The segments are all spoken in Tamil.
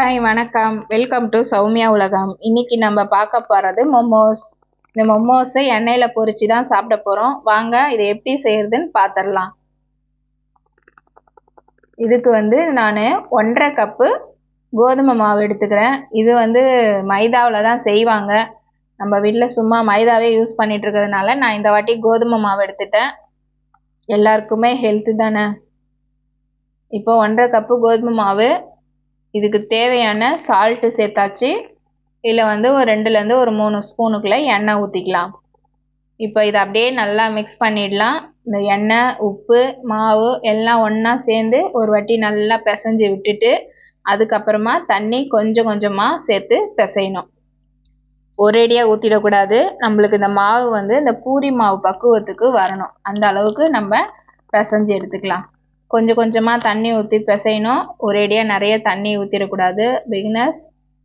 ஹாய் வணக்கம். வெல்கம் டு சௌமியா உலகம். இன்னைக்கு நம்ம பார்க்க போகிறது மொமோஸ் இந்த மொமோஸை எண்ணெயில் பொரிச்சு தான் சாப்பிட போகிறோம் வாங்க இதை எப்படி செய்கிறதுன்னு பார்த்துடலாம் இதுக்கு வந்து நான் ஒன்றரை கப்பு கோதுமை மாவு எடுத்துக்கிறேன். இது வந்து மைதாவில் தான் செய்வாங்க. நம்ம வீட்டில் சும்மா மைதாவே யூஸ் பண்ணிகிட்டு இருக்கிறதுனால நான் இந்த வாட்டி கோதுமை மாவு எடுத்துட்டேன். எல்லாருக்குமே ஹெல்த்து தானே. இப்போ ஒன்றரை கப்பு கோதுமை மாவு இதுக்கு தேவையான சால்ட்டு சேர்த்தாச்சு. இதில் வந்து ஒரு ரெண்டுலேருந்து ஒரு மூணு ஸ்பூனுக்குள்ளே எண்ணெய் ஊற்றிக்கலாம் இப்போ இதை அப்படியே நல்லா மிக்ஸ் பண்ணிடலாம். இந்த எண்ணெய் உப்பு மாவு எல்லாம் ஒன்றா சேர்ந்து ஒரு வாட்டி நல்லா பிசைஞ்சு விட்டுட்டு அதுக்கப்புறமா தண்ணி கொஞ்சம் கொஞ்சமாக சேர்த்து பிசையணும். ஒரேடியாக ஊற்றிடக்கூடாது நம்மளுக்கு இந்த மாவு வந்து இந்த பூரி மாவு பக்குவத்துக்கு வரணும். அந்த அளவுக்கு நம்ம பிசைஞ்சு எடுத்துக்கலாம். கொஞ்சம் கொஞ்சமாக தண்ணி ஊற்றி பிசையணும். ஒரேடியாக நிறைய தண்ணி ஊற்றிடக்கூடாது பிகினர்ஸ்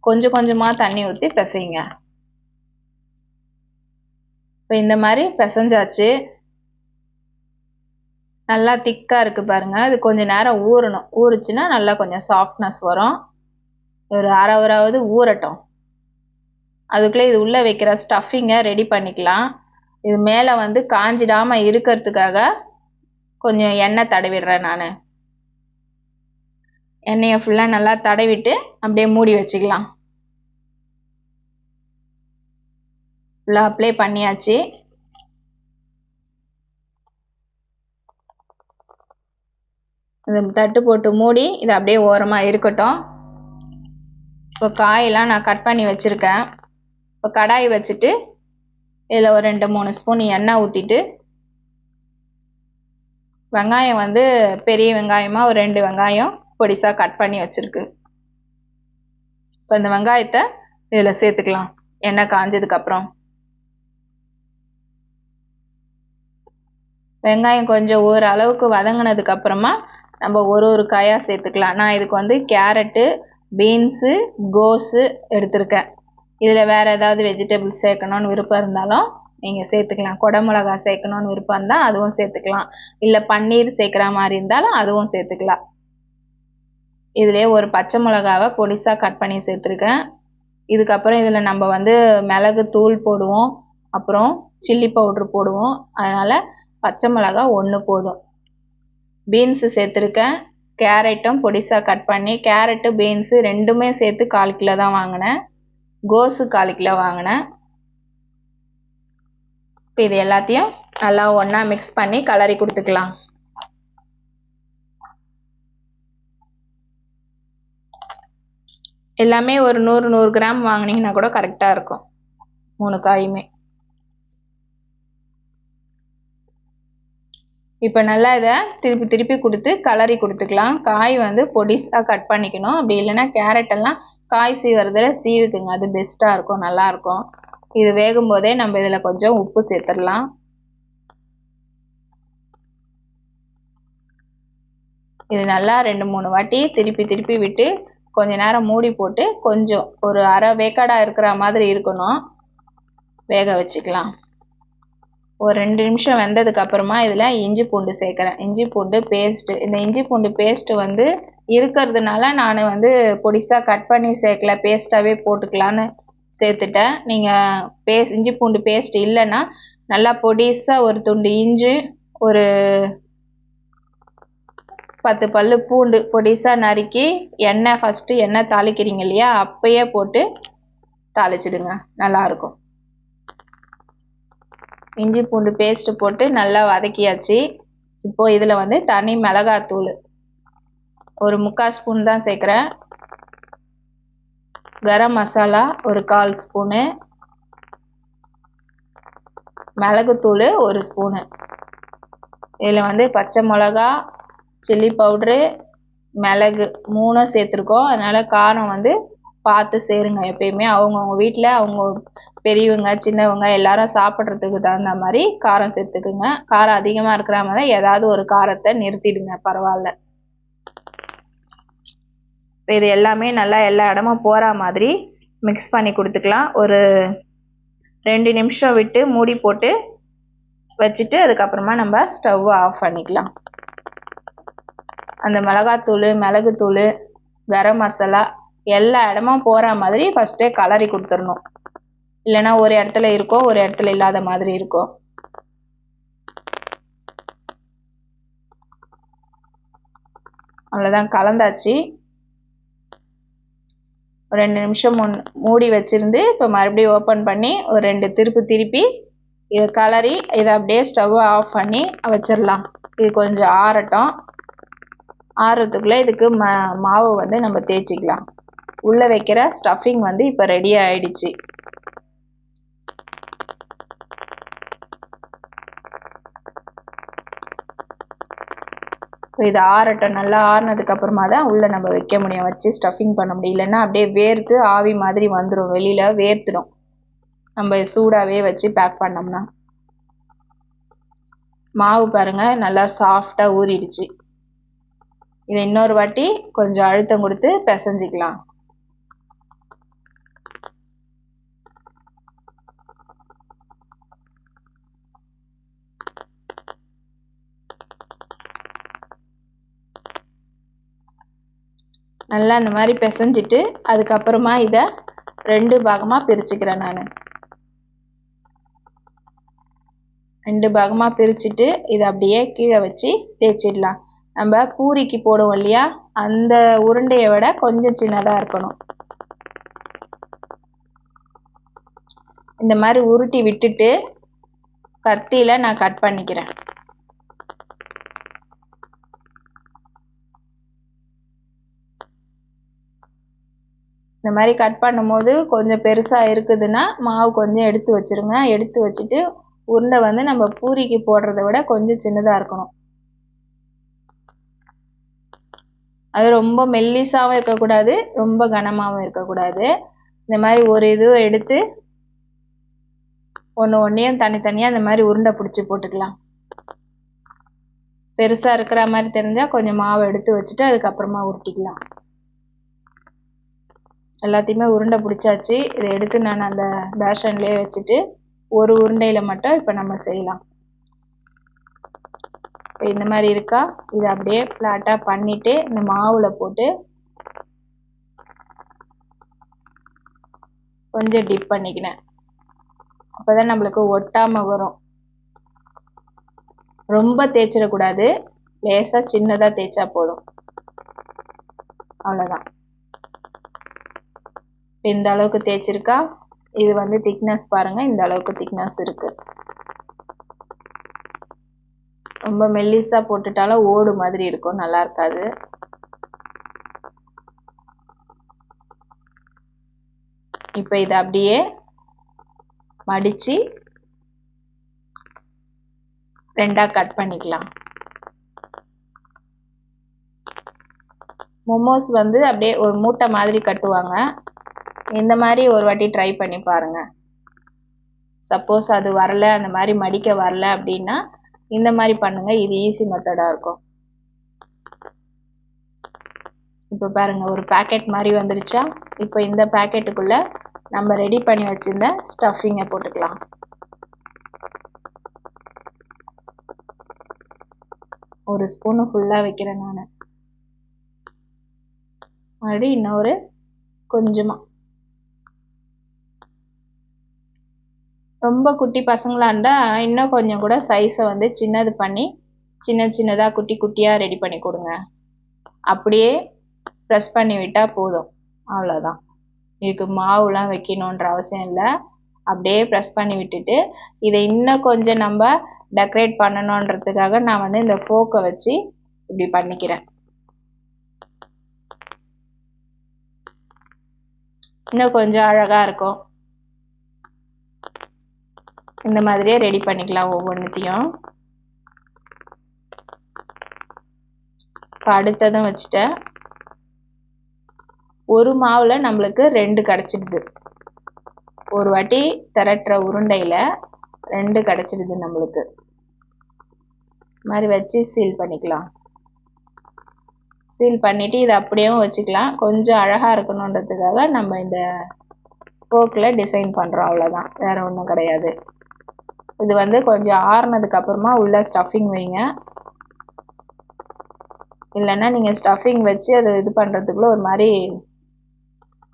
கொஞ்சம் கொஞ்சமாக தண்ணி ஊற்றி பிசைங்க. இப்போ இந்த மாதிரி பிசைஞ்சாச்சு. நல்லா திக்காக இருக்குது பாருங்கள் அது கொஞ்சம் நேரம் ஊறணும். ஊறுச்சுன்னா நல்லா கொஞ்சம் சாஃப்ட்னஸ் வரும். ஒரு அரை ஹவராவது ஊறட்டும். அதுக்குள்ளே இது உள்ளே வைக்கிற ஸ்டஃபிங்கை ரெடி பண்ணிக்கலாம். இது மேலே வந்து காஞ்சிடாமல் இருக்கிறதுக்காக கொஞ்சம் எண்ணெய் தடவிடுறேன் நான். எண்ணெயை ஃபுல்லாக நல்லா தடவிட்டு அப்படியே மூடி வச்சுக்கலாம். ஃபுல்லாக அப்ளை பண்ணியாச்சு. இது தட்டு போட்டு மூடி இது அப்படியே ஓரமாக இருக்கட்டும். இப்போ காயெல்லாம் நான் கட் பண்ணி வச்சுருக்கேன். இப்போ கடாய் வச்சுட்டு இதில் ஒரு ரெண்டு மூணு ஸ்பூன் எண்ணெய் ஊற்றிட்டு வெங்காயம் வந்து பெரிய வெங்காயமாக ஒரு ரெண்டு வெங்காயம் பொடிசாக கட் பண்ணி வச்சுருக்கு. இப்போ இந்த வெங்காயத்தை இதில் சேர்த்துக்கலாம். எண்ணெய் காஞ்சதுக்கப்புறம் வெங்காயம் கொஞ்சம் ஒரு அளவுக்கு வதங்கினதுக்கப்புறமா நம்ம ஒரு ஒரு காயாக சேர்த்துக்கலாம். நான் இதுக்கு வந்து கேரட்டு பீன்ஸு கோஸு எடுத்திருக்கேன். இதில் வேறு ஏதாவது வெஜிடபிள்ஸ் சேர்க்கணுன்னு விருப்பம் இருந்தாலும் நீங்கள் சேர்த்துக்கலாம். குடமிளகா சேர்க்கணுன்னு விருப்பம் இருந்தால் அதுவும் சேர்த்துக்கலாம். இல்லை பன்னீர் சேர்க்குற மாதிரி இருந்தாலும் அதுவும் சேர்த்துக்கலாம். இதிலே ஒரு பச்சை மிளகாவை பொடிசாக கட் பண்ணி சேர்த்துருக்கேன். இதுக்கப்புறம் இதில் நம்ம வந்து மிளகு தூள் போடுவோம். அப்புறம் சில்லி பவுட்ரு போடுவோம். அதனால் பச்சை மிளகா ஒன்று போதும். பீன்ஸு சேர்த்துருக்கேன். கேரட்டும் பொடிசாக கட் பண்ணி கேரட்டு பீன்ஸு ரெண்டுமே சேர்த்து கால் கிலோ தான் வாங்கினேன். கோஸு கால் கிலோ வாங்கினேன். இப்போ இது எல்லாத்தையும் நல்லா ஒன்றா மிக்ஸ் பண்ணி கலரி கொடுத்துக்கலாம். எல்லாமே ஒரு நூறு நூறு கிராம் வாங்கினீங்கன்னா கூட கரெக்டாக இருக்கும். மூணு காயுமே. இப்போ நல்லா இதை திருப்பி திருப்பி கொடுத்து கலரி கொடுத்துக்கலாம். காய் வந்து பொடிசாக கட் பண்ணிக்கணும். அப்படி இல்லைன்னா கேரட் எல்லாம் காய் சீவுறதுல சீவுக்குங்க. அது பெஸ்ட்டாக இருக்கும் நல்லாயிருக்கும் இது வேகும் போதே நம்ம இதில் கொஞ்சம் உப்பு சேர்த்துடலாம். இது நல்லா ரெண்டு மூணு வாட்டி திருப்பி திருப்பி விட்டு கொஞ்ச நேரம் மூடி போட்டு கொஞ்சம் ஒரு அரை வேக்காடாக இருக்கிற மாதிரி இருக்கணும். வேக வச்சுக்கலாம். ஒரு ரெண்டு நிமிஷம் வெந்ததுக்கு அப்புறமா இதில் இஞ்சி பூண்டு சேர்க்குறேன். இஞ்சி பூண்டு பேஸ்ட்டு இந்த இஞ்சி பூண்டு பேஸ்ட்டு வந்து இருக்கிறதுனால நான் வந்து பொடிசாக கட் பண்ணி சேர்க்கல. பேஸ்ட்டாகவே போட்டுக்கலான்னு சேர்த்துட்டேன். நீங்கள் பேஸ் இஞ்சி பூண்டு பேஸ்ட் இல்லைன்னா நல்லா பொடிசாக ஒரு துண்டு இஞ்சி ஒரு பத்து பல் பூண்டு பொடிசாக நறுக்கி எண்ணெய் ஃபஸ்ட்டு எண்ணெய் தாளிக்கிறீங்க இல்லையா அப்பயே போட்டு தாளிச்சிடுங்க. நல்லாயிருக்கும். இஞ்சி பூண்டு பேஸ்ட்டு போட்டு நல்லா வதக்கியாச்சு. இப்போது இதில் வந்து தனி மிளகாத்தூள் ஒரு முக்கால் ஸ்பூன் தான் சேர்க்குறேன். கரம் மசாலா ஒரு கால் ஸ்பூனு. மிளகுத்தூள் ஒரு ஸ்பூனு. இதில் வந்து பச்சை மிளகா சில்லி பவுட்ரு மிளகு மூணும் சேர்த்துருக்கோம். அதனால் காரம் வந்து பார்த்து சேருங்க எப்பயுமே. அவங்கவுங்க வீட்டில் அவங்க பெரியவங்க சின்னவங்க எல்லாரும் சாப்பிட்றதுக்கு தகுந்த மாதிரி காரம் சேர்த்துக்குங்க. காரம் அதிகமாக இருக்கிற மாதிரி ஏதாவது ஒரு காரத்தை நிறுத்திடுங்க பரவாயில்ல. இது எல்லாமே நல்லா எல்லா இடமும் போகிற மாதிரி மிக்ஸ் பண்ணி கொடுத்துக்கலாம். ஒரு ரெண்டு நிமிஷம் விட்டு மூடி போட்டு வச்சுட்டு அதுக்கப்புறமா நம்ம ஸ்டவ் ஆஃப் பண்ணிக்கலாம். அந்த மிளகாத்தூள் மிளகுத்தூள் கரம் மசாலா எல்லா இடமும் போகிற மாதிரி ஃபஸ்ட்டே கலரி கொடுத்துடணும். இல்லைன்னா ஒரு இடத்துல இருக்கும் ஒரு இடத்துல இல்லாத மாதிரி இருக்கும் அவ்வளோதான் கலந்தாச்சு. ஒரு ரெண்டு நிமிஷம் முன் மூடி வச்சுருந்து இப்போ மறுபடியும் ஓப்பன் பண்ணி ஒரு ரெண்டு திருப்பு திருப்பி இதை கலரி இதை அப்படியே ஸ்டவ்வை ஆஃப் பண்ணி வச்சிடலாம் இது கொஞ்சம் ஆறட்டும். ஆறுறதுக்குள்ளே இதுக்கு ம மாவு வந்து நம்ம தேய்ச்சிக்கலாம். உள்ளே வைக்கிற ஸ்டஃபிங் வந்து இப்போ ரெடி ஆயிடுச்சு. இது ஆறட்டும் நல்லா ஆறுனதுக்கு அப்புறமா தான் உள்ளே நம்ம வைக்க முடியும். வச்சு ஸ்டஃபிங் பண்ண முடியும். இல்லைன்னா அப்படியே வேர்த்து ஆவி மாதிரி வந்துடும் வெளியில் வேர்த்துடும். நம்ம சூடாகவே வச்சு பேக் பண்ணோம்னா. மாவு பாருங்கள் நல்லா சாஃப்டாக ஊறிடுச்சு. இதை இன்னொரு வாட்டி கொஞ்சம் அழுத்தம் கொடுத்து பிசைஞ்சிக்கலாம். நல்லா இந்த மாதிரி பிசைஞ்சிட்டு அதுக்கப்புறமா இதை ரெண்டு பாகமாக பிரிச்சுக்கிறேன் நான். ரெண்டு பாகமாக பிரிச்சுட்டு இதை அப்படியே கீழே வச்சு தேய்ச்சிடலாம். நம்ம பூரிக்கு போடுவோம் இல்லையா? அந்த உருண்டையை விட கொஞ்சம் சின்னதாக இருக்கணும். இந்த மாதிரி உருட்டி விட்டுட்டு கத்தியில் நான் கட் பண்ணிக்கிறேன். இந்த மாதிரி கட் பண்ணும்போது கொஞ்சம் பெருசாக இருக்குதுன்னா மாவு கொஞ்சம் எடுத்து வச்சுருங்க. எடுத்து வச்சுட்டு உருண்டை வந்து நம்ம பூரிக்கு போடுறத விட கொஞ்சம் சின்னதாக இருக்கணும். அது ரொம்ப மெல்லிசாகவும் இருக்கக்கூடாது ரொம்ப கனமாகவும் இருக்கக்கூடாது. இந்த மாதிரி ஒரு இதுவும் எடுத்து ஒன்று ஒன்றையும் தனித்தனியாக இந்த மாதிரி உருண்டை பிடிச்சி போட்டுக்கலாம். பெருசாக இருக்கிற மாதிரி தெரிஞ்சால் கொஞ்சம் மாவை எடுத்து வச்சுட்டு அதுக்கப்புறமா உருட்டிக்கலாம். எல்லாத்தையுமே உருண்டை பிடிச்சாச்சு. இதை எடுத்து நான் அந்த பேஷன்லேயே வச்சுட்டு ஒரு உருண்டையில் மட்டும் இப்போ நம்ம செய்யலாம். இப்போ இந்த மாதிரி இருக்கா? இதை அப்படியே ஃப்ளாட்டாக பண்ணிவிட்டு இந்த மாவில் போட்டு கொஞ்சம் டிப் பண்ணிக்கினேன். அப்போ தான் நம்மளுக்கு ஒட்டாமல் வரும். ரொம்ப தேய்ச்சிடக்கூடாது. லேசாக சின்னதாக தேய்ச்சா போதும். அவ்வளோதான் இந்த அளவுக்கு தேய்ச்சிருக்கா? இது வந்து திக்னஸ் பாருங்கள் இந்த அளவுக்கு திக்னஸ் இருக்குது ரொம்ப மெல்லிஸாக போட்டுட்டாலும் ஓடு மாதிரி இருக்கும் நல்லா இருக்காது. இப்போ இதை அப்படியே மடித்து ரெண்டாக கட் பண்ணிக்கலாம். மொமோஸ் வந்து அப்படியே ஒரு மூட்டை மாதிரி கட்டுவாங்க. இந்த மாதிரி ஒரு வாட்டி ட்ரை பண்ணி பாருங்கள் சப்போஸ் அது வரல அந்த மாதிரி மடிக்க வரல அப்படின்னா இந்த மாதிரி பண்ணுங்கள் இது ஈஸி மெத்தடாக இருக்கும். இப்போ பாருங்கள் ஒரு பேக்கெட் மாதிரி வந்துருச்சா? இப்போ இந்த பேக்கெட்டுக்குள்ளே நம்ம ரெடி பண்ணி வச்சுருந்த ஸ்டஃபிங்கை போட்டுக்கலாம். ஒரு ஸ்பூனு ஃபுல்லாக வைக்கிறேன் நான். மறுபடியும் இன்னொரு கொஞ்சமாக ரொம்ப குட்டி பசங்களாக இருந்தால் இன்னும் கொஞ்சம் கூட சைஸை வந்து சின்னது பண்ணி சின்ன சின்னதாக குட்டி குட்டியாக ரெடி பண்ணி கொடுங்க. அப்படியே ப்ரெஸ் பண்ணி விட்டால் போதும். அவ்வளோதான் இதுக்கு மாவுலாம் வைக்கணுன்ற அவசியம் இல்லை. அப்படியே ப்ரெஸ் பண்ணி விட்டுட்டு இதை இன்னும் கொஞ்சம் நம்ம டெக்கரேட் பண்ணணுன்றதுக்காக நான் வந்து இந்த ஃபோக்கை வச்சு இப்படி பண்ணிக்கிறேன். இன்னும் கொஞ்சம் அழகாக இருக்கும். இந்த மாதிரியே ரெடி பண்ணிக்கலாம் ஒவ்வொன்றுத்தையும் இப்போ அடுத்ததும் வச்சுட்டேன். ஒரு மாவில் நம்மளுக்கு ரெண்டு கிடச்சிடுது. ஒரு வாட்டி திரட்டுற உருண்டையில் ரெண்டு கிடச்சிடுது நம்மளுக்கு. மாதிரி வச்சு சீல் பண்ணிக்கலாம். சீல் பண்ணிவிட்டு இதை அப்படியேவும் வச்சுக்கலாம். கொஞ்சம் அழகாக இருக்கணுன்றதுக்காக நம்ம இந்த போக்கில் டிசைன் பண்ணுறோம் அவ்வளோதான் வேறு ஒன்றும் கிடையாது. இது வந்து கொஞ்சம் ஆறுனதுக்கு அப்புறமா உள்ள ஸ்டஃபிங் வைங்க. இல்லைன்னா நீங்கள் ஸ்டஃபிங் வச்சு அதை இது பண்ணுறதுக்குள்ள ஒரு மாதிரி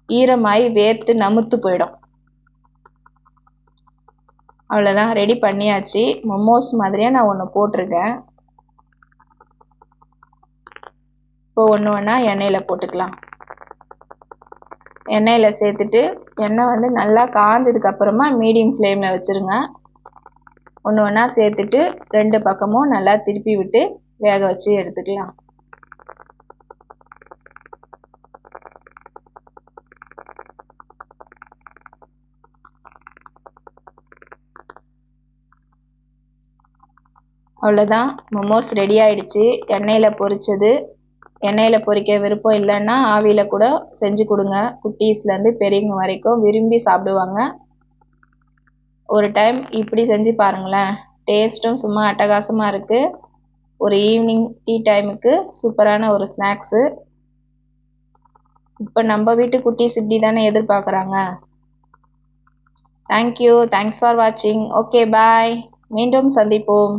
ஈரமாகி வேர்த்து நமுத்து போயிடும். அவ்வளோதான் ரெடி பண்ணியாச்சு. மொமோஸ் மாதிரியே நான் ஒன்று போட்டிருக்கேன். இப்போ ஒன்று ஒன்றா எண்ணெயில் போட்டுக்கலாம். எண்ணெயில் சேர்த்துட்டு எண்ணெய் வந்து நல்லா காஞ்சதுக்கப்புறமா மீடியம் ஃப்ளேமில் வச்சுருங்க. ஒன்று ஒன்றா சேர்த்துட்டு ரெண்டு பக்கமும் நல்லா திருப்பி விட்டு வேக வச்சு எடுத்துக்கலாம். அவ்வளோதான் மொமோஸ் ரெடி ஆயிடுச்சு. எண்ணெயில் பொரிச்சது. எண்ணெயில் பொரிக்க விருப்பம் இல்லைன்னா ஆவியில் கூட செஞ்சு கொடுங்க. குட்டீஸ்லேருந்து பெரியவங்க வரைக்கும் விரும்பி சாப்பிடுவாங்க. ஒரு டைம் இப்படி செஞ்சு பாருங்களேன். டேஸ்ட்டும் சும்மா அட்டகாசமாக இருக்குது ஒரு ஈவினிங் டீ டைமுக்கு சூப்பரான ஒரு ஸ்நாக்ஸு இப்போ நம்ம வீட்டு குட்டீஸ் இப்படி தானே எதிர்பார்க்குறாங்க. தேங்க்யூ தேங்க்ஸ் ஃபார் வாட்சிங் ஓகே பாய் மீண்டும் சந்திப்போம்.